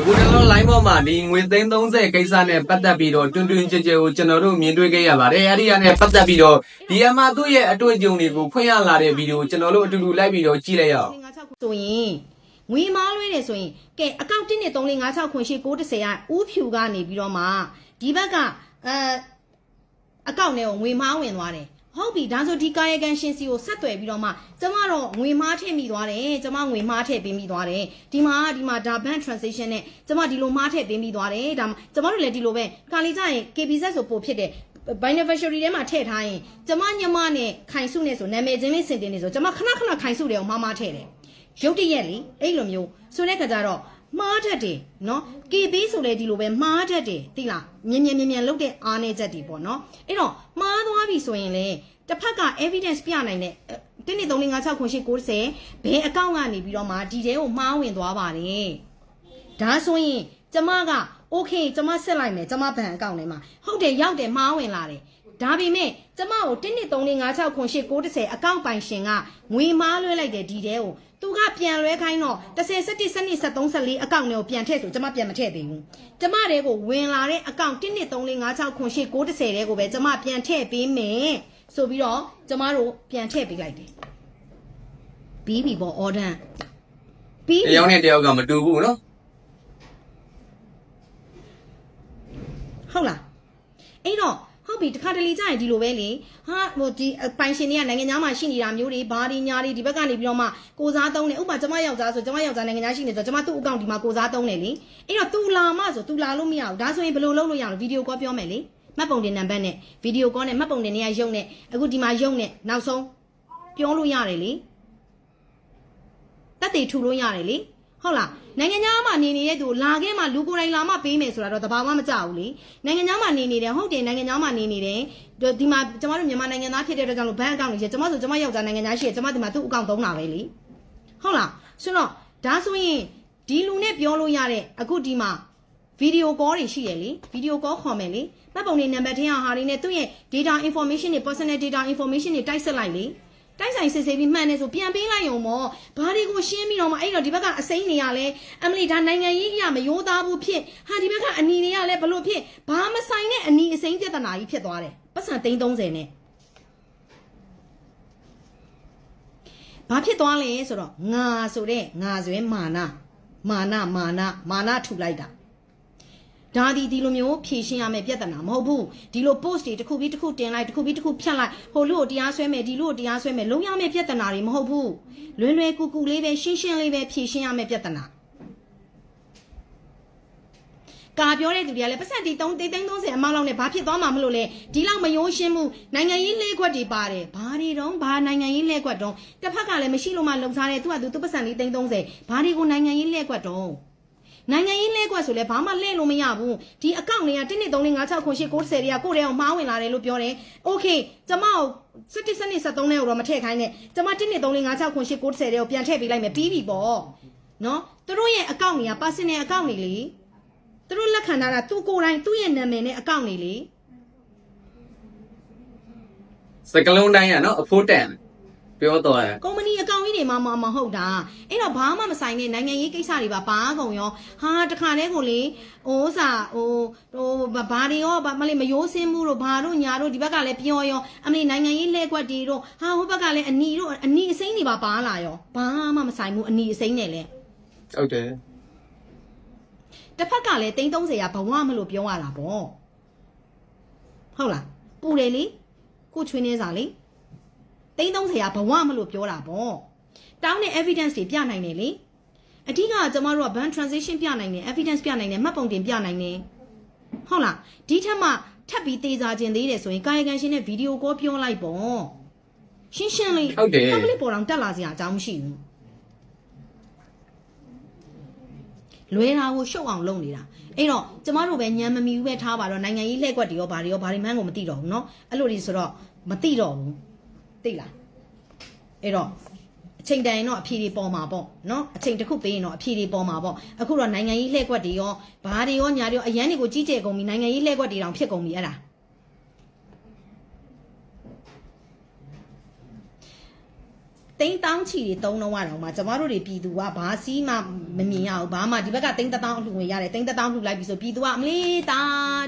အခုတလုံး line ပေါ်မှာဒီငွေသိန်း30ကိစ္စနဲ့ပတ်သက်ပြီးတော့တွင်တွင်ကြဲကြဲကိုကျွန်တော်တို့မြင်တွေ့ခဲ့ရပါတယ်အဲ့ဒီကနဲ့ပတ်သက်ပြီးတော့ဒီအမသူ့ရဲ့အတွေ့အကြုံတွေကိုဖွင့်ရလာတဲ့ဗီဒီယိုကိုကျွန်တော်တို့အတူတူလိုက်ပြီးတော့ကြည့်လိုက်ရအောင်ဆိုရင်ငွေမားလွှဲတယ်ဆိုရင်ကဲအကောင့်1နဲ့3 4 5 6ခွန်ရှိ930ကဥဖြူကနေပြီးတော့မှဒီဘက်ကအဲအကောင့်နဲ့ငွေမားဝင်သွားတယ် ဟုတ်ပြီဒါဆိုဒီကာယကံရှင်စီကိုဆက်သွယ်ပြီးတော့မှကျမတော့ငွေမားထည့်မိသွားတယ်ကျမငွေမားထည့်ပေးမိသွားတယ်ဒီမှာဒီမှာဒါ bank transaction နဲ့ကျမဒီလိုမားထည့်ပေးမိသွားတယ်ဒါကျမတို့လည်းဒီလိုပဲခါလေးကြရင် KBZ ဆိုပို့ဖြစ်တယ် beneficiary ထဲမှာထည့်ထားရင်ကျမညမနဲ့ခိုင်စုနဲ့ဆိုနာမည်ချင်းလေးစင်တင်နေဆိုကျမခဏခဏခိုင်စုတယ်အောင်မမထည့်တယ်ရုတ်တရက်လေအဲ့လိုမျိုးဆိုတဲ့ခါကျတော့ မှားတတ်တယ်နော် KB ဆိုလေဒီလိုပဲမှားတတ်တယ်သိလားမြင်မြင်မြင်မြင်လုတ်တဲ့အားနေချက်တွေပေါ့နော်အဲ့တော့မှားသွားပြီဆိုရင်လေတစ်ဖက်က evidence ပြနိုင်တဲ့တင်းနေ3 5 6 9 10ဘယ်အကောင့်ကနေပြီးတော့မှဒီတဲကိုမှားဝင်သွားပါတယ်ဒါဆိုရင်ကျမက okay ကျမဆက်လိုက်မယ်ကျမဘဏ်အကောင့်ထဲမှာဟုတ်တယ်ရောက်တယ်မှားဝင်လာတယ် ဒါပေမဲ့ကျမကို1 2 3 4 5 6 9 10 9 10အကောင့်ပိုင်ရှင်ကငွေမားလွှဲလိုက်တယ်ဒီတဲကိုသူကပြန်လွှဲခိုင်းတော့10 17 12 13 14အကောင့်တွေကိုပြန်ထည့်ဆိုကျမပြန်မထည့်သေးဘူးကျမတွေကိုဝင်လာတဲ့အကောင့်1 2 3 4 5 6 9 10 9 10တဲ့ကိုပဲကျမပြန်ထည့်ပေးမယ်ဆိုပြီးတော့ကျမတို့ပြန်ထည့်ပေးလိုက်တယ်ပြီးပြီပေါ့ order ပြီးတပြီယောက်နဲ့တယောက်ကမတူဘူးနော်ဟုတ်လားအဲ့တော့ ဟုတ်ပြီတခါတလေကြာရင်ဒီလိုပဲလေဟာဟိုဒီအပိုင်ရှင်တွေကနိုင်ငံသားမှာရှိနေတာမျိုးတွေဘာတွေညာတွေဒီဘက်ကနေပြီးတော့မှကိုစားသုံးတယ်ဥပမာကျမယောက်ျားဆိုကျမယောက်ျားနိုင်ငံသားရှိနေဆိုကျမသူ့အကောင့်ဒီမှာကိုစားသုံးတယ်လေအဲ့တော့သူလာမှဆိုသူလာလို့မရဘူးဒါဆိုရင်ဘယ်လိုလုပ်လို့ရလဲဗီဒီယိုကောပြောမယ်လေမှတ်ပုံတင်နံပါတ်နဲ့ဗီဒီယိုကောနဲ့မှတ်ပုံတင်နေရရုံနဲ့အခုဒီမှာရုံနဲ့နောက်ဆုံးပြောလို့ရတယ်လေတက်တေထူလို့ရတယ်လေ ဟုတ်လားနိုင်ငံသားမှာနေနေတဲ့သူလာခဲ့မှလူကိုယ်တိုင်လာမှပေးမယ်ဆိုတာတော့တဘာမှမကြဘူးလေနိုင်ငံသားမှာနေနေတယ်ဟုတ်တယ်နိုင်ငံသားမှာနေနေတယ်ဒီမှာကျမတို့မြန်မာနိုင်ငံသားဖြစ်တဲ့အတွက်ကြောင့်လို့ဘဏ်အကောင့်တွေကျကျမဆိုကျမယောက်ျားနိုင်ငံသားရှိရကျမဒီမှာသူ့အကောင့်သုံးတာပဲလေဟုတ်လားဆိုတော့ဒါဆိုရင်ဒီလူနဲ့ပြောလို့ရတဲ့အခုဒီမှာဗီဒီယိုကောတွေရှိတယ်လေဗီဒီယိုကောခေါ်မယ်လေမှတ်ပုံတွေနံပါတ်ထင်းဟာတွေနဲ့သူ့ရဲ့ data information တွေ personal data information တွေတိုက်ဆက်လိုက်လေ တိုက်ဆိုင်စစ်ဆေးပြီးမှန်နေဆိုပြန်ပေးလိုက်ရုံပေါ့ဘာတွေကိုရှင်းပြီးတော့မှအဲ့တော့ဒီဘက်ကအစိမ့်နေရလဲအမလီဒါနိုင်ငံရေးအရာမရိုးသားဘူးဖြစ်ဟာဒီဘက်ကအနီတွေကလည်းဘလို့ဖြစ်ဘာမဆိုင်တဲ့အနီအစိမ့်ပြဿနာကြီးဖြစ်သွားတယ်ပတ်စံ330နဲ့ဘာဖြစ်သွားလဲဆိုတော့ငါဆိုတဲ့ငါဆိုရင်မာနမာနမာနမာနထုလိုက်တာ ဒါဒီဒီလိုမျိုးဖြည့်ရှင်းရမယ့်ပြဿနာမဟုတ်ဘူးဒီလို post တွေတစ်ခုပြီးတစ်ခုတင်လိုက်တစ်ခုပြီးတစ်ခုဖြတ်လိုက်ဟိုလူကိုတရားဆွဲမယ်ဒီလူကိုတရားဆွဲမယ်လုံးရမယ့်ပြဿနာတွေမဟုတ်ဘူးလွယ်လွယ်ကူကူလေးပဲရှင်းရှင်းလေးပဲဖြည့်ရှင်းရမယ့်ပြဿနာကာပြောတဲ့သူတွေကလည်းပတ်စံတီ3သိန်း30အမောင်းလောက်နဲ့ဘာဖြစ်သွားမှာမလို့လဲဒီလောက်မယိုးရှင်းမှုနိုင်ငံရေးလဲခွက်တွေပါတယ်ဘာတွေတော့ဘာနိုင်ငံရေးလဲခွက်တော့တစ်ဖက်ကလည်းမရှိလို့မှလုံစားတယ်သူကသူသူပတ်စံလေးသိန်း30ဘာတွေကိုနိုင်ငံရေးလဲခွက်တော့ နိုင်ငံရေးလဲကွက်ဆိုလဲဘာမှလဲလို့မရဘူးဒီအကောင့်တွေက1 2 3 4 5 6 9 10 90တွေကကိုယ့်ထဲအောင်မှားဝင်လာတယ်လို့ပြောတယ်โอเคကျမကို17စနစ်73နဲ့တော့မထည့်ခိုင်းနဲ့ကျမ1 2 3 4 5 6 9 10တွေကိုပြန်ထည့်ပေးလိုက်မယ်ပြီးပြီပေါ့နော်သူတို့ရဲ့အကောင့်တွေက personal အကောင့်တွေလေသူတို့လက်ခံထားတာသူကိုယ်တိုင်သူ့ရဲ့နာမည်နဲ့အကောင့်တွေလေ စကလုံးတိုင်းကနော်အဖိုးတန်ပြောတော့တယ် ကုမ္ပဏီအ ကောင့်ကြီးတွေမှမမဟုတ်တာအဲ့တော့ဘာမှမဆိုင်တဲ့နိုင်ငံရေးကိစ္စတွေပါဘာကုန်ရောဟာတခါတည်းကိုလေဟိုစာဟိုဟိုဘာတွေရောမလေးမယိုးစင်းမှုတို့ဘာတို့ညာတို့ဒီဘက်ကလည်းပြောရောအမလေးနိုင်ငံရေးလဲကွက်တွေတို့ဟာဟိုဘက်ကလည်းအနီတို့အနီအစိမ့်တွေပါပါလာရောဘာမှမဆိုင်ဘူးအနီအစိမ့်နဲ့လဲဟုတ်တယ်တစ်ဖက်ကလည်း330ရာဘဝမလို့ပြောရတာပေါ့ဟုတ်လားပူတယ်လေကိုချွေးနေစားလေ330ရာဘဝမလို့ပြောတာပေါ့ တောင်းတဲ့ evidence တွေပြနိုင်တယ်လေအဓိကကကျမတို့က ban transition ပြနိုင်တယ် evidence ပြနိုင်တယ်မှတ်ပုံတင်ပြနိုင်တယ်ဟုတ်လားဒီထက်မှထပ်ပြီးသေးစားခြင်းသေးတယ်ဆိုရင်ကာယကံရှင်နဲ့ဗီဒီယိုကောပြောလိုက်ပေါ့ရှင်းရှင်းလေး ဟုတ်တယ် public ပေါ်တော့တက်လာစရာအကြောင်းမရှိဘူးလွဲတာကိုရှုပ်အောင်လုပ်နေတာအဲ့တော့ကျမတို့ပဲညံမမီဘူးပဲထားပါတော့နိုင်ငံရေးလှည့်ကွက်တွေရောဘာတွေရောဘာတွေမှန်းကိုမသိတော့ဘူးเนาะအဲ့လိုဒီဆိုတော့မသိတော့ဘူးသိလားအဲ့တော့ အချိန်တန်ရင်တော့အဖြေတွေပေါ်မှာပေါ့နော်အချိန်တစ်ခုပေးရင်တော့အဖြေတွေပေါ်မှာပေါ့အခုတော့နိုင်ငံကြီးလှည့်ကွက်တွေရောဘာတွေရောညာတွေရောအရန်တွေကိုကြီးကျယ်ကုန်ပြီနိုင်ငံကြီးလှည့်ကွက်တွေတောင်ဖြစ်ကုန်ပြီအဲ့ဒါ တိန်းတောင်းချီတွေတုံးတော့ရတော့မှကျမတို့တွေပြည်သူကဘာစီးမှမမြင်ရဘူးဘာမှဒီဘက်ကတိန်းတတောင်းအလှငွေရတယ်တိန်းတတောင်းလှူလိုက်ပြီဆိုပြည်သူကအမလေးတာ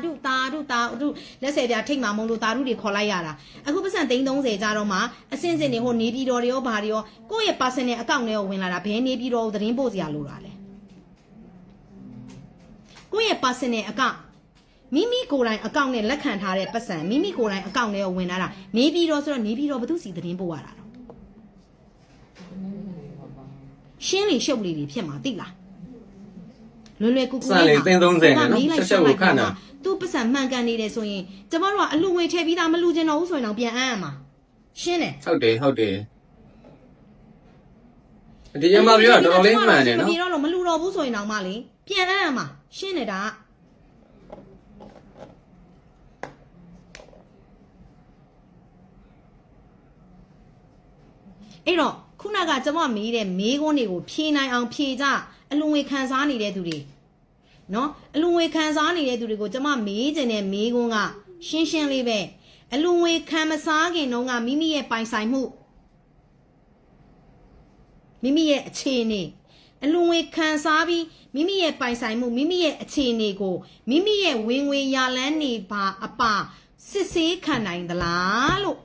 ဒုတာဒုတာဒုလက်ဆယ်ပြထိတ်မှမုံလို့တာဒုတွေခေါ်လိုက်ရတာအခုပတ်စံတိန်း30ကြတော့မှအစင်းစင်းတွေဟိုနေပြည်တော်တွေရောဘာတွေရောကိုယ့်ရဲ့ personal account ထဲကိုဝင်လာတာဘယ်နေပြည်တော်ကိုသတင်းပို့စရာလိုတာလဲကိုယ့်ရဲ့ personal account မိမိကိုယ်တိုင်အကောင့်နဲ့လက်ခံထားတဲ့ပတ်စံမိမိကိုယ်တိုင်အကောင့်နဲ့ဝင်လာတာနေပြည်တော်ဆိုတော့နေပြည်တော်ဘသူစီသတင်းပို့ရတာတော့ ရှင်းလေရှုပ်လေတွေဖြစ်မှာသိလားလွယ်လွယ်ကူကူစံလေသိန်း30နဲ့နော်ဆက်ဆက်ကိုခန့်တာသူပတ်စံမှန်ကန်နေတယ်ဆိုရင်ကျမတို့ကအလူငွေထည့်ပြီးသားမလူကျင်တော့ဘူးဆိုရင်တော့ပြန်အမ်းရမှာရှင်းတယ်ဟုတ်တယ်ဟုတ်တယ်ဒီရမပြောတာတော်တော်လေးမှန်တယ်နော်မပြေတော့လို့မလူတော့ဘူးဆိုရင်တော့မှလေပြန်အမ်းရမှာရှင်းတယ်ဒါကအဲ့တော့ ခုနကကျွန်မမေးတဲ့မေးခွန်းတွေကိုဖြေနိုင်အောင်ဖြေကြအလွန်ဝေခံစားနေတဲ့သူတွေနော်အလွန်ဝေခံစားနေတဲ့သူတွေကိုကျွန်မမေးခြင်းတဲ့မေးခွန်းကရှင်းရှင်းလေးပဲအလွန်ဝေခံမစားခင်တုန်းကမိမိရဲ့ပိုင်ဆိုင်မှုမိမိရဲ့အခြေအနေအလွန်ဝေခံစားပြီးမိမိရဲ့ပိုင်ဆိုင်မှုမိမိရဲ့အခြေအနေကိုမိမိရဲ့ဝင်ငွေရလန်းနေပါအပါစစ်ဆေးခံနိုင်သလားလို့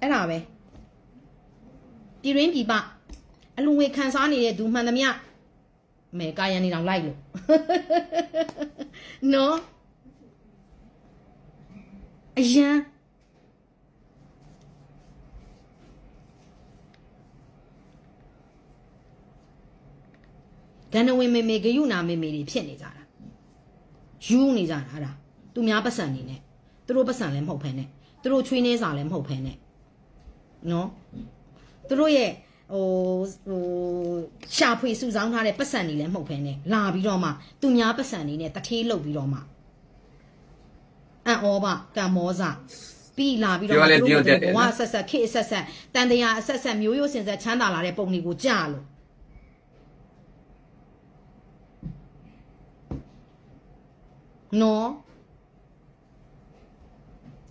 အဲ့ဒါပဲပြည်ရင်းပြည်ပအလူငွေခံစားနေတဲ့သူမှန်သမျှမဲကာယံနေတောင်လိုက်လို့နော်အယံဂန္ဓဝင်မေမေဂယုနာမေမေတွေဖြစ်နေကြတာယူနေကြတာအဲ့ဒါသူများပတ်စံနေနဲ့သူတို့ပတ်စံလည်းမဟုတ်ဖ ೇನೆ သူတို့ချွေးနေစာလည်းမဟုတ်ဖ ೇನೆ နော်သူတို့ရဲ့ဟိုဟိုရှာဖွေစုဆောင်းထားတဲ့ပတ်စံတွေလည်းမဟုတ်ဖ ೇನೆ လာပြီးတော့မှသူများပတ်စံတွေနဲ့တထေးလုတ်ပြီးတော့မှအံ့ဩပါကံမောစပြီးလာပြီးတော့ပြောလဲသူပြောတို့တတ်တယ်ဘဝနော်ဆက်ဆက်ခေတ်ဆက်ဆက်တန်တရားအဆက်ဆက်မျိုးရိုးစင်ဆက်ချမ်းသာလာတဲ့ပုံတွေကိုကြားလို့နော်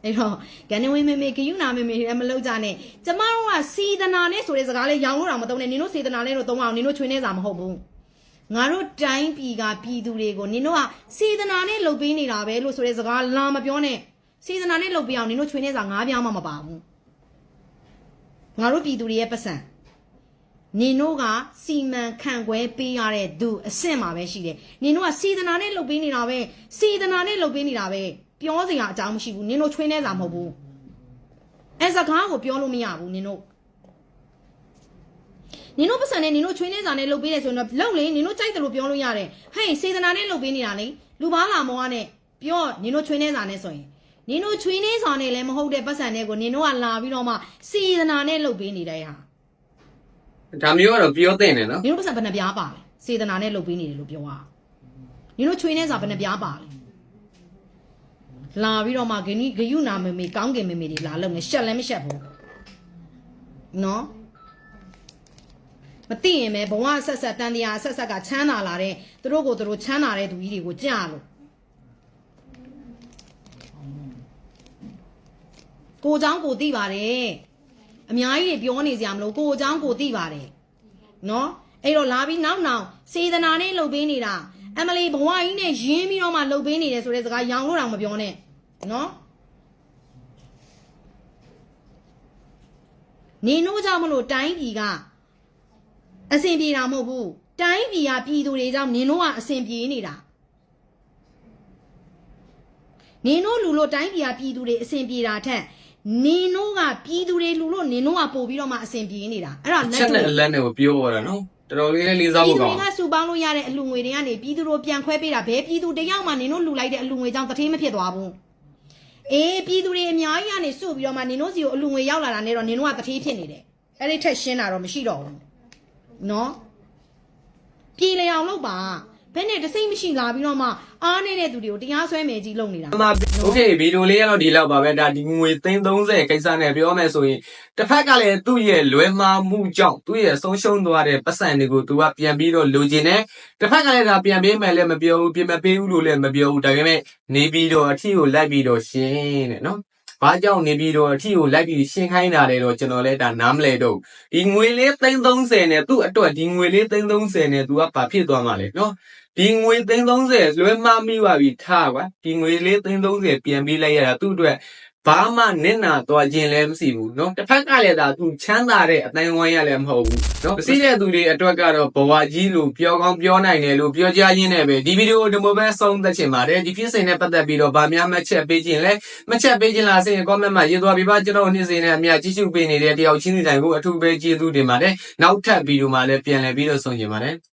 အဲ့တော့ကနေဝင်းမေမေဂယုနာမေမေလည်းမလုပ်ကြနဲ့ကျမတို့ကစီဒနာနဲ့ဆိုတဲ့စကားလေးရောင်လို့တော့မသုံးနဲ့နင်တို့စေဒနာနဲ့တော့သုံးအောင်နင်တို့ချွေးနေစာမဟုတ်ဘူးငါတို့တိုင်းပြည်ကပြည်သူတွေကိုနင်တို့ကစေဒနာနဲ့လှုပ်ပေးနေတာပဲလို့ဆိုတဲ့စကားလာမပြောနဲ့စေဒနာနဲ့လှုပ်ပေးအောင်နင်တို့ချွေးနေစာငါးပြားမှမပါဘူးငါတို့ပြည်သူတွေရဲ့ပတ်စံနင်တို့ကစီမံခန့်ခွဲပေးရတဲ့သူအဆင့်မှာပဲရှိတယ်နင်တို့ကစေဒနာနဲ့လှုပ်ပေးနေတာပဲစေဒနာနဲ့လှုပ်ပေးနေတာပဲ ပြောစရာအကြောင်းမရှိဘူးနင်တို့ချွေးနေစာမဟုတ်ဘူးအဲစကားကိုပြောလို့မရဘူးနင်တို့နင်တို့ပတ်စံနဲ့နင်တို့ချွေးနေစာနဲ့လှုပ်ပေးတယ်ဆိုရင်တော့လှုပ်လေနင်တို့ကြိုက်တယ်လို့ပြောလို့ရတယ်ဟဲ့စေဒနာနဲ့လှုပ်ပေးနေတာလေလူပါလာမောကနဲ့ပြောနင်တို့ချွေးနေစာနဲ့ဆိုရင်နင်တို့ချွေးနေစာနဲ့လည်းမဟုတ်တဲ့ပတ်စံတွေကိုနင်တို့ကလာပြီးတော့မှစေဒနာနဲ့လှုပ်ပေးနေတဲ့ဟာဒါမျိုးကတော့ပြောတဲ့တယ်နော်နင်တို့ပတ်စံဘယ်နှပြားပါလဲစေတနာနဲ့လှုပ်ပေးနေတယ်လို့ပြောတာနင်တို့ချွေးနေစာဘယ်နှပြားပါလဲ လာပြီးတော့မှဂနိဂယုနာမေမေကောင်းကင်မေမေတွေလာလုံနေရှက်လည်းမရှက်ဘူးနော်မသိရင်ပဲဘဝဆက်ဆက်တန်တရားဆက်ဆက်ကချမ်းသာလာတဲ့သူတို့ကိုသူတို့ချမ်းသာတဲ့သူကြီးတွေကိုကြလို့ကိုเจ้าကိုသိပါတယ်အများကြီးတွေပြောနေကြမလို့ကိုเจ้าကိုသိပါတယ် နော်အဲ့တော့လာပြီးနောက်နောက်စေတနာနဲ့လှုပ်ပေးနေတာအမလီဘဝကြီးနဲ့ရင်းပြီးတော့မှလှုပ်ပေးနေတယ်ဆိုတဲ့စကားရောင်လို့တော့မပြောနဲ့ နော်နေတို့ကြောင့်မလို့တိုင်းပြည်ကအဆင်ပြေတာမဟုတ်ဘူးတိုင်းပြည်ကပြည်သူတွေကြောင့်နင်တို့ကအဆင်ပြေနေတာနင်တို့လူလို့တိုင်းပြည်ကပြည်သူတွေအဆင်ပြေတာထက်နင်တို့ကပြည်သူတွေလူလို့နင်တို့ကပို့ပြီးတော့မှအဆင်ပြေနေတာအဲ့ဒါလက်ချက်တွေ့နဲ့အလက်နဲ့ကိုပြောရတာနော်တော်တော်လေးလေးစားဖို့ကောင်းပြည်သူတွေကစုပေါင်းလို့ရတဲ့အလူငွေတွေကနေပြည်သူတို့ပြန်ခွဲပေးတာဘယ်ပြည်သူတယောက်မှနင်တို့လူလိုက်တဲ့အလူငွေကြောင့်တထေးမဖြစ်သွားဘူး အေးပြည်သူတွေအများကြီးကနေစုပြီးတော့မှနင်တို့စီကိုအလူငွေရောက်လာတာနဲ့တော့နင်တို့ကတထေးဖြစ်နေတယ်အဲ့ဒီထက်ရှင်းတာတော့မရှိတော့ဘူးနော်ပြည်လျောင်လို့ပါ ဘယ်နဲ့တစိမ့်မရှိလာပြီးတော့မှအားနေတဲ့သူတွေကိုတရားစွဲမယ်ကြီးလုပ်နေတာ အမโอเคဗီဒီယိုလေးကတော့ဒီလောက်ပါပဲဒါဒီငွေသိန်း30ကိစ္စနဲ့ပြောမယ်ဆိုရင်တစ်ဖက်ကလည်းသူ့ရဲ့လွဲမှားမှုကြောင့်သူ့ရဲ့ဆုံးရှုံးသွားတဲ့ပတ်စံတွေကိုသူကပြန်ပြီးတော့လိုချင်တယ်တစ်ဖက်ကလည်းဒါပြန်ပေးမယ်လည်းမပြောဘူးပြန်မပေးဘူးလို့လည်းမပြောဘူးဒါပေမဲ့နေပြီးတော့အထီကိုလိုက်ပြီးတော့ရှင်းတဲ့နော် ဘာကြောင့်နေပြီးတော့အထီကိုလိုက်ပြီးရှင်းခိုင်းတာလဲတော့ကျွန်တော်လည်းဒါနားမလဲတော့ဒီငွေလေး330နဲ့သူ့အတွက်ဒီငွေလေး330နဲ့ तू ကဘာဖြစ်သွားမှာလဲနော်ဒီငွေ330လွှဲမမိပါပြီထားကွာဒီငွေလေး330ပြန်ပြီးလိုက်ရတာသူ့အတွက် ဘာမှနစ်နာသွားခြင်းလည်းမရှိဘူးเนาะတစ်ဖက်ကလည်းဒါသူချမ်းသာတဲ့အတိုင်းဝိုင်းရလည်းမဟုတ်ဘူးเนาะမရှိတဲ့သူတွေအတွက်ကတော့ဘဝကြီးလို့ပြောကောင်းပြောနိုင်တယ်လို့ပြောကြရင်းနဲ့ပဲဒီဗီဒီယိုဒီမိုပဲဆုံးသက်ချင်ပါတယ်ဒီဖြစ်စဉ်နဲ့ပတ်သက်ပြီးတော့ဗာများမှတ်ချက်ပေးခြင်းလဲမှတ်ချက်ပေးခြင်းလားဆိုရင် comment မှာရေးသွားပြီးပါကျွန်တော်နေ့စဉ်နဲ့အများကြီးစုပေးနေတဲ့တယောက်ချင်းစီတိုင်းကိုအထူးပဲကျေးဇူးတင်ပါတယ်နောက်ထပ်ဗီဒီယိုမှာလည်းပြန်လည်ပြီးတော့ဆုံချင်ပါတယ်